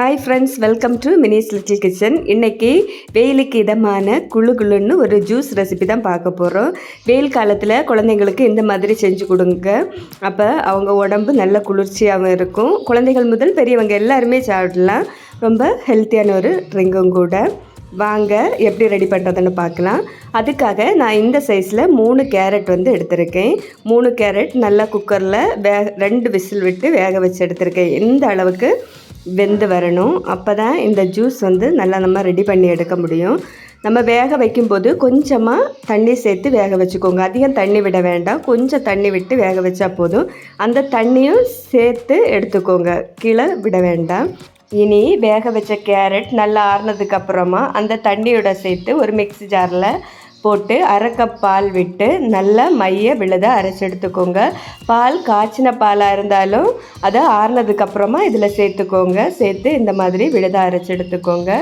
Hi friends welcome to Mini's little kitchen இன்றைக்கி வெயிலுக்கு இதமான குழு குழுன்னு ஒரு ஜூஸ் ரெசிபி தான் பார்க்க போகிறோம் வெயில் காலத்தில் குழந்தைங்களுக்கு இந்த மாதிரி செஞ்சு கொடுங்க. அப்போ அவங்க உடம்பு நல்ல குளிர்ச்சியாகவும் இருக்கும். குழந்தைகள் முதல் பெரியவங்க எல்லாருமே சாப்பிடலாம். ரொம்ப ஹெல்த்தியான ஒரு ட்ரிங்கும் கூட. வாங்க எப்படி ரெடி பண்ணுறதுன்னு பார்க்கலாம். அதுக்காக நான் இந்த சைஸில் மூணு கேரட் வந்து எடுத்திருக்கேன். மூணு கேரட் நல்லா குக்கரில் வே ரெண்டு விசில் விட்டு வேக வச்சு எடுத்திருக்கேன். எந்த அளவுக்கு வெந்து வரணும். அப்போ தான் இந்த ஜூஸ் வந்து நல்லா நம்ம ரெடி பண்ணி எடுக்க முடியும். நம்ம வேக வைக்கும்போது கொஞ்சமாக தண்ணி சேர்த்து வேக வச்சுக்கோங்க. அதிகம் தண்ணி விட வேண்டாம். கொஞ்சம் தண்ணி விட்டு வேக வச்சா போதும். அந்த தண்ணியும் சேர்த்து எடுத்துக்கோங்க. கீழே விட வேண்டாம். இனி வேக வச்ச கேரட் நல்லா ஆறுனதுக்கு அப்புறமா அந்த தண்ணியோட சேர்த்து ஒரு மிக்ஸி ஜாரில் போட்டு அரை கப் பால் விட்டு நல்லா மைய விழுத அரைச்சி எடுத்துக்கோங்க. பால் காய்ச்சின பாலாக இருந்தாலும் அதை ஆறுனதுக்கப்புறமா இதில் சேர்த்துக்கோங்க. சேர்த்து இந்த மாதிரி விழுத அரைச்சி எடுத்துக்கோங்க.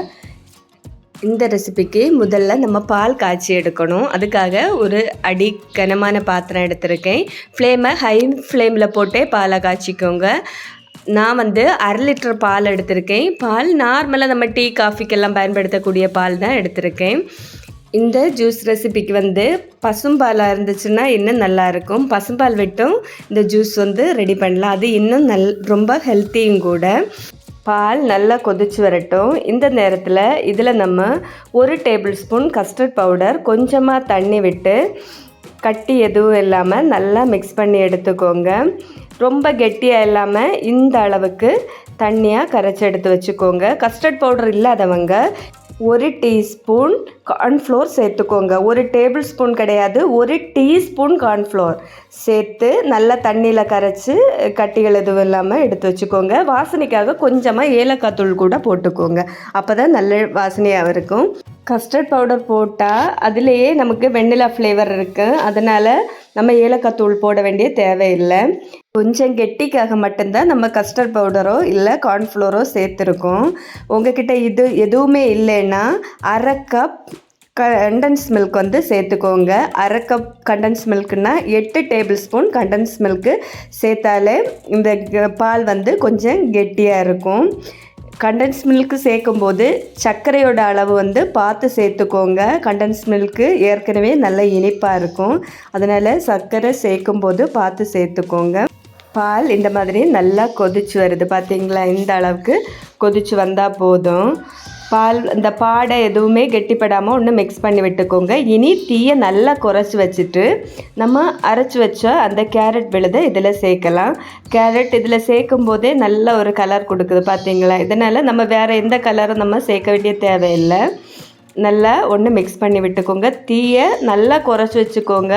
இந்த ரெசிபிக்கு முதல்ல நம்ம பால் காய்ச்சி எடுக்கணும். அதுக்காக ஒரு அடி கனமான பாத்திரம் எடுத்திருக்கேன். ஃப்ளேமை ஹை ஃப்ளேமில் போட்டே பாலை காய்ச்சிக்கோங்க. நான் வந்து அரை லிட்டர் பால் எடுத்திருக்கேன். பால் நார்மலாக நம்ம டீ காஃபிக்கெல்லாம் பயன்படுத்தக்கூடிய பால் தான் எடுத்திருக்கேன். இந்த ஜூஸ் ரெசிபிக்கு வந்து பசும்பாலாக இருந்துச்சுன்னா இன்னும் நல்லாயிருக்கும்? பசும்பால் விட்டும் இந்த ஜூஸ் வந்து ரெடி பண்ணலாம். அது இன்னும் நல் ரொம்ப ஹெல்த்தியும் கூட. பால் நல்லா கொதிச்சு வரட்டும். இந்த நேரத்தில் இதில் நம்ம ஒரு டேபிள் ஸ்பூன் கஸ்டர்ட் பவுடர் கொஞ்சமாக தண்ணி விட்டு கட்டி எதுவும் இல்லாமல் நல்லா மிக்ஸ் பண்ணி எடுத்துக்கோங்க. ரொம்ப கெட்டியாக இல்லாமல் இந்த அளவுக்கு தண்ணியாக கரைச்சி எடுத்து வச்சுக்கோங்க. கஸ்டர்ட் பவுடர் இல்லாதவங்க ஒரு டீஸ்பூன் கார்ன்ஃப்ளோர் சேர்த்துக்கோங்க. ஒரு டேபிள் ஸ்பூன் கிடையாது ஒரு டீஸ்பூன் கார்ன்ஃப்ளோர். சேர்த்து நல்லா தண்ணியில் கரைச்சி கட்டிகள் எதுவும் இல்லாமல் எடுத்து வச்சுக்கோங்க. வாசனைக்காக கொஞ்சமாக ஏலக்காய் தூள் கூட போட்டுக்கோங்க. அப்போ தான் நல்ல வாசனையாக இருக்கும். கஸ்டர்ட் பவுடர் போட்டால் அதுலேயே நமக்கு வெண்ணிலா ஃப்ளேவர் இருக்குது அதனால் நம்ம ஏலக்காய் தூள் போட வேண்டிய தேவையில்லை. கொஞ்சம் கெட்டிக்காக மட்டும்தான் நம்ம கஸ்டர்ட் பவுடரோ இல்லை கார்ன்ஃப்ளோரோ சேர்த்துருக்கோம். உங்ககிட்ட இது எதுவுமே இல்லைன்னா அரை கப் கண்டன்ஸ் மில்க் வந்து சேர்த்துக்கோங்க. அரை கப் கண்டன்ஸ் மில்க்குன்னா எட்டு டேபிள் ஸ்பூன் கண்டன்ஸ் மில்க்கு சேர்த்தாலே இந்த பால் வந்து கொஞ்சம் கெட்டியாக இருக்கும். கண்டன்ஸ் மில்க்கு சேர்க்கும்போது சர்க்கரையோட அளவு வந்து பார்த்து சேர்த்துக்கோங்க. கண்டன்ஸ் மில்க்கு ஏற்கனவே நல்ல இனிப்பாக இருக்கும். அதனால் சர்க்கரை சேர்க்கும்போது பார்த்து சேர்த்துக்கோங்க. பால் இந்த மாதிரி நல்லா கொதிச்சு வருது. பார்த்தீங்களா இந்த அளவுக்கு கொதிச்சு வந்தால் போதும். பால் இந்த பாடை எதுவுமே கெட்டிப்படாமல் ஒன்று மிக்ஸ் பண்ணி விட்டுக்கோங்க. இனி தீயை நல்லா குறைச்சி வச்சுட்டு நம்ம அரைச்சி வச்ச அந்த கேரட் விழுதை இதில் சேர்க்கலாம். கேரட் இதில் சேர்க்கும் போதே நல்ல ஒரு கலர் கொடுக்குது பார்த்தீங்களா இதனால் நம்ம வேறு எந்த கலரும் நம்ம சேர்க்க வேண்டிய தேவையில்லை. நல்லா ஒன்று மிக்ஸ் பண்ணி விட்டுக்கோங்க. தீயை நல்லா குறைச்சி வச்சுக்கோங்க.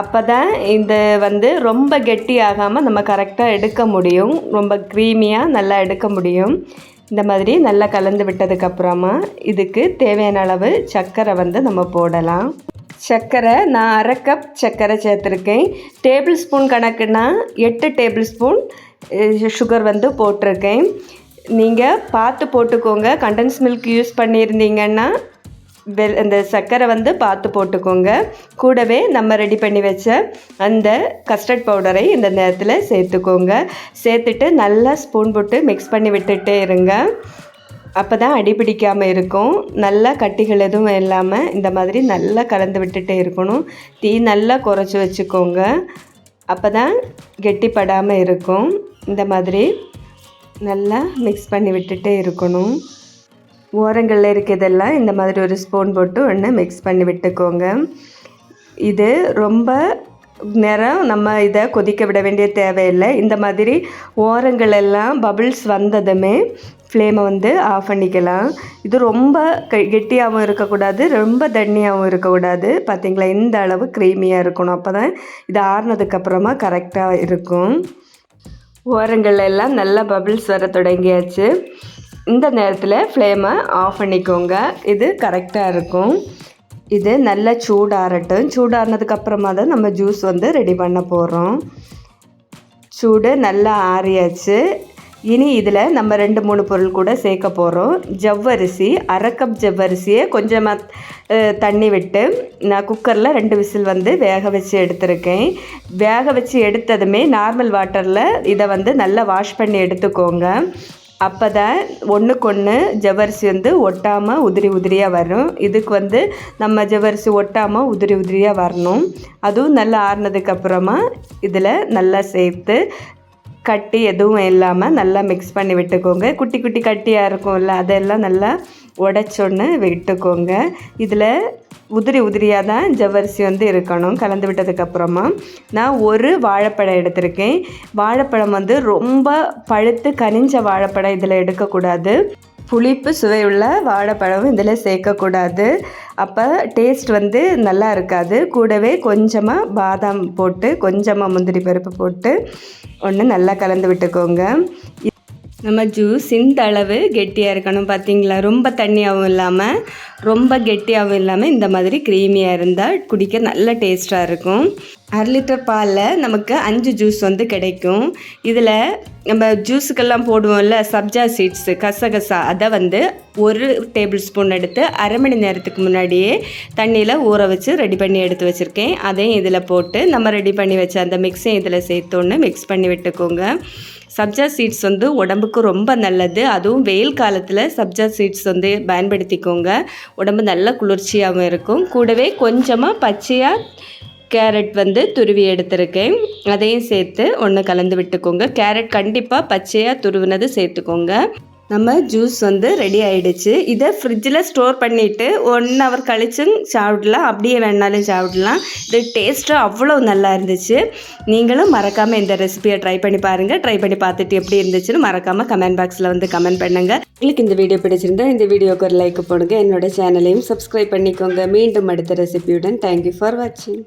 அப்போ தான் இந்த வந்து ரொம்ப கெட்டி ஆகாமல் நம்ம கரெக்டாக எடுக்க முடியும். ரொம்ப க்ரீமியாக நல்லா எடுக்க முடியும். இந்த மாதிரி நல்லா கலந்து விட்டதுக்கப்புறமா இதுக்கு தேவையான அளவு சர்க்கரை வந்து நம்ம போடலாம். சர்க்கரை நான் அரை கப் சர்க்கரை சேர்த்துருக்கேன். டேபிள் ஸ்பூன் கணக்குனா எட்டு டேபிள் ஸ்பூன் சுகர் வந்து போட்டிருக்கேன். நீங்கள் பார்த்து போட்டுக்கோங்க. கண்டன்ஸ் மில்க் யூஸ் பண்ணியிருந்தீங்கன்னா வெல் அந்த சர்க்கரை வந்து பார்த்து போட்டுக்கோங்க. கூடவே நம்ம ரெடி பண்ணி வச்ச அந்த கஸ்டர்ட் பவுடரை இந்த நேரத்தில் சேர்த்துக்கோங்க. சேர்த்துட்டு நல்லா ஸ்பூன் போட்டு மிக்ஸ் பண்ணி விட்டுட்டே இருங்க. அப்போ தான் அடிப்பிடிக்காமல் இருக்கும். நல்லா கட்டிகள் எதுவும் இல்லாமல் இந்த மாதிரி நல்லா கலந்து விட்டுட்டே இருக்கணும். தீ நல்லா குறைச்சி வச்சுக்கோங்க. அப்போ தான் கெட்டிப்படாமல் இருக்கும். இந்த மாதிரி நல்லா மிக்ஸ் பண்ணி விட்டுட்டே இருக்கணும். ஓரங்களில் இருக்கிறதெல்லாம் இந்த மாதிரி ஒரு ஸ்பூன் போட்டு ஒன்று மிக்ஸ் பண்ணி விட்டுக்கோங்க. இது ரொம்ப நேரம் நம்ம இதை கொதிக்க விட வேண்டிய தேவையில்லை. இந்த மாதிரி ஓரங்கள் எல்லாம் பபிள்ஸ் வந்ததுமே ஃப்ளேமை வந்து ஆஃப் பண்ணிக்கலாம். இது ரொம்ப கெட்டியாகவும் இருக்கக்கூடாது ரொம்ப தண்ணியாகவும் இருக்கக்கூடாது. பார்த்திங்களா இந்த அளவு க்ரீமியாக இருக்கணும். அப்போ தான் இது ஆறுனதுக்கப்புறமா கரெக்டாக இருக்கும். ஓரங்கள் எல்லாம் நல்லா பபிள்ஸ் வர தொடங்கியாச்சு. இந்த நேரத்தில் ஃப்ளேமை ஆஃப் பண்ணிக்கோங்க. இது கரெக்டாக இருக்கும். இது நல்லா சூடாகட்டும் சூடாறினதுக்கப்புறமா தான் நம்ம ஜூஸ் வந்து ரெடி பண்ண போகிறோம் சூடு நல்லா ஆறியாச்சு. இனி இதில் நம்ம ரெண்டு மூணு பொருள் கூட சேர்க்க போகிறோம் ஜவ்வரிசி அரை கப் ஜவ்வரிசியை கொஞ்சமாக தண்ணி விட்டு நான் குக்கரில் ரெண்டு விசில் வந்து வேக வச்சு எடுத்திருக்கேன். வேக வச்சு எடுத்ததுமே நார்மல் வாட்டரில் இதை வந்து நல்லா வாஷ் பண்ணி எடுத்துக்கோங்க. அப்போ தான் ஒன்றுக்கு ஒன்று ஜவ்வரிசி வந்து ஒட்டாமல் உதிரி உதிரியாக வரும். இதுக்கு வந்து நம்ம ஜவரிசி ஒட்டாமல் உதிரி உதிரியாக வரணும். அதுவும் நல்லா ஆறுனதுக்கப்புறமா இதில் நல்லா சேர்த்து கட்டி எதுவும் இல்லாமல் நல்லா மிக்ஸ் பண்ணி விட்டுக்கோங்க. குட்டி குட்டி கட்டியாக இருக்கும்ல அதெல்லாம் நல்லா உடச்சொன்னு விட்டுக்கோங்க. இதில் உதிரி உதிரியாக தான் ஜவ்வரிசி வந்து இருக்கணும். கலந்து விட்டதுக்கப்புறமா நான் ஒரு வாழைப்பழம் எடுத்திருக்கேன். வாழைப்பழம் வந்து ரொம்ப பழுத்து கனிஞ்ச வாழைப்பழம் இதில் எடுக்கக்கூடாது. புளிப்பு சுவையுள்ள வாழைப்பழம் இதில் சேர்க்கக்கூடாது. அப்போ டேஸ்ட் வந்து நல்லா இருக்காது. கூடவே கொஞ்சமாக பாதாம் போட்டு கொஞ்சமாக முந்திரி பருப்பு போட்டு ஒன்று நல்லா கலந்து விட்டுக்கோங்க. நம்ம ஜூஸ் இந்த அளவு கெட்டியாக இருக்கணும் பார்த்தீங்களா ரொம்ப தண்ணியாகவும் இல்லாமல் ரொம்ப கெட்டியாகவும் இல்லாமல் இந்த மாதிரி க்ரீமியாக இருந்தால் குடிக்க நல்ல டேஸ்ட்டாக இருக்கும். அரை லிட்டர் பாலில் நமக்கு அஞ்சு ஜூஸ் வந்து கிடைக்கும். இதில் நம்ம ஜூஸுக்கெல்லாம் போடுவோம்ல சப்ஜா சீட்ஸு கசகசா. அதை வந்து ஒரு டேபிள் ஸ்பூன் எடுத்து அரை மணி நேரத்துக்கு முன்னாடியே தண்ணியில் ஊற வச்சு ரெடி பண்ணி எடுத்து வச்சுருக்கேன். அதையும் இதில் போட்டு நம்ம ரெடி பண்ணி வச்ச அந்த மிக்ஸையும் இதில் சேர்த்தோன்னு மிக்ஸ் பண்ணி விட்டுக்கோங்க. சப்ஜா சீட்ஸ் வந்து உடம்புக்கு ரொம்ப நல்லது. அதுவும் வெயில் காலத்தில் சப்ஜா சீட்ஸ் வந்து பயன்படுத்திக்கோங்க. உடம்பு நல்ல குளிர்ச்சியாகவும் இருக்கும். கூடவே கொஞ்சமாக பச்சையாக கேரட் வந்து துருவி எடுத்திருக்கேன். அதையும் சேர்த்து ஒன்று கலந்து விட்டுக்கோங்க. கேரட் கண்டிப்பாக பச்சையாக துருவினது சேர்த்துக்கோங்க. நம்ம ஜூஸ் வந்து ரெடி ஆயிடுச்சு. இதை ஃப்ரிட்ஜில் ஸ்டோர் பண்ணிவிட்டு ஒன் ஹவர் கழிச்சும் சாப்பிடலாம். அப்படியே வேணாலும் சாப்பிடலாம். இது டேஸ்ட்டு அவ்வளோ நல்லா இருந்துச்சு. நீங்களும் மறக்காமல் இந்த ரெசிபியை ட்ரை பண்ணி பாருங்கள் ட்ரை பண்ணி பார்த்துட்டு எப்படி இருந்துச்சுன்னு மறக்காமல் கமெண்ட் பாக்ஸில் வந்து கமெண்ட் பண்ணுங்கள் உங்களுக்கு இந்த வீடியோ பிடிச்சிருந்தா இந்த வீடியோக்கு ஒரு லைக் போடுங்க. என்னோட சேனலையும் சப்ஸ்கிரைப் பண்ணிக்கோங்க. மீண்டும் அடுத்த ரெசிபியுடன் தேங்க்யூ ஃபார் வாட்சிங்